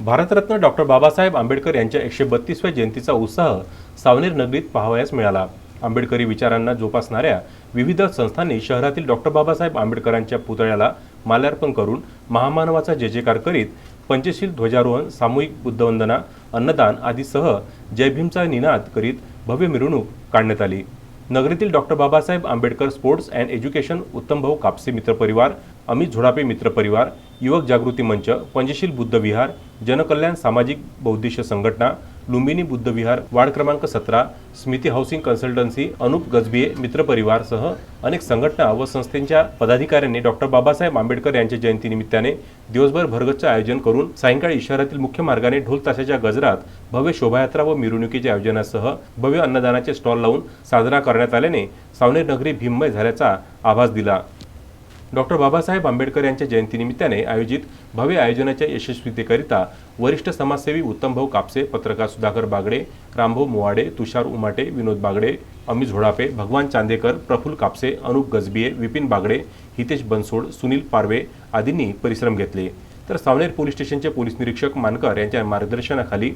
Bharat Ratna doctor Babasaheb Ambedkar यांच्या एकशे बत्तीसव्या जयंतीचा उत्साह सावनेर नगरीत पाहावयास मिळाला. आंबेडकरी विचारांना जोपासणाऱ्या विविध संस्थांनी शहरातील डॉक्टर बाबासाहेब आंबेडकरांच्या पुतळ्याला माल्यार्पण करून महामानवाचा जय जयकार करीत पंचशील ध्वजारोहण सामूहिक बुद्धवंदना अन्नदान आदीसह जय भीमचा निनाद करीत भव्य मिरवणूक काढण्यात आली. नगरीतील doctor Babasaheb Ambedkar sports and education Uttambhau Kapse मित्रपरिवार Amit Zodape मित्रपरिवार युवक जागृती मंच पंचशील बुद्ध विहार जनकल्याण सामाजिक बौद्धिश संघटना लुंबिनी बुद्ध विहार वार्ड क्रमांक सतरा स्मिती हाऊसिंग कन्सल्टन्सी अनुप गजबिये मित्रपरिवारसह अनेक संघटना व संस्थेच्या पदाधिकाऱ्यांनी डॉक्टर बाबासाहेब आंबेडकर यांच्या जयंतीनिमित्ताने दिवसभर भरगच्च आयोजन करून सायंकाळी शहरातील मुख्य मार्गाने ढोल ताशाच्या गजरात भव्य शोभायात्रा व मिरवणुकीच्या आयोजनासह भव्य अन्नदानाचे स्टॉल लावून साजरा करण्यात आल्याने सावनेर नगरी भीममय झाल्याचा आभास दिला. डॉक्टर बाबासाहेब आंबेडकर यांच्या जयंतीनिमित्ताने आयोजित भव्य आयोजनाच्या यशस्वीतेकरिता वरिष्ठ समाजसेवी उत्तमभाऊ कापसे पत्रकार सुधाकर बागडे रामभाऊ मोवाडे तुषार उमाटे विनोद बागडे अमित झोडापे भगवान चांदेकर प्रफुल्ल कापसे अनुप गजबिये विपिन बागडे हितेश बनसोड सुनील पारवे आदींनी परिश्रम घेतले. तर सावनेर पोलीस स्टेशनचे पोलीस निरीक्षक मानकर यांच्या मार्गदर्शनाखाली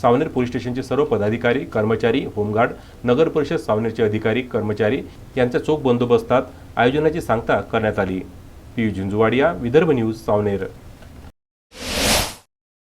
सावनेर पोलीस स्टेशनचे सर्व पदाधिकारी कर्मचारी होमगार्ड नगर परिषद सावनेरचे अधिकारी कर्मचारी यांच्या चोख बंदोबस्तात आयोजनाची सांगता करण्यात आली. पियू झुंजुवाडिया विदर्भ न्यूज सावनेर.